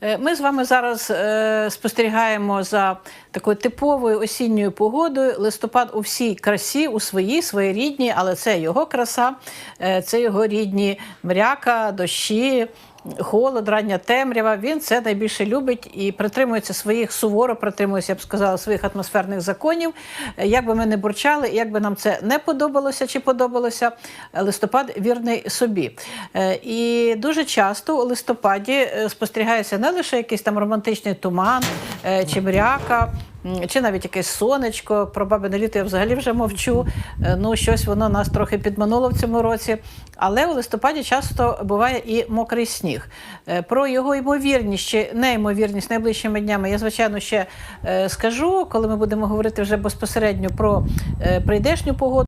Е, Ми з вами зараз е, спостерігаємо за такою типовою осінньою погодою. Листопад у всій красі, у своїй, своєрідній, але це його краса, е, це його рідні мряка, дощі. Холод, рання темрява, він це найбільше любить і притримується своїх суворо, притримується, я б сказала, своїх атмосферних законів. Як би ми не бурчали, як би нам це не подобалося чи подобалося, листопад вірний собі. Е, І дуже часто у листопаді е, спостерігається не лише якийсь там романтичний туман е, чи мряка. Чи навіть якесь сонечко, про бабине літо я взагалі вже мовчу. Е, Ну, щось воно нас трохи підмануло в цьому році. Але у листопаді часто буває і мокрий сніг. Е, Про його ймовірність чи неймовірність найближчими днями я, звичайно, ще е, скажу, коли ми будемо говорити вже безпосередньо про прийдешню погоду.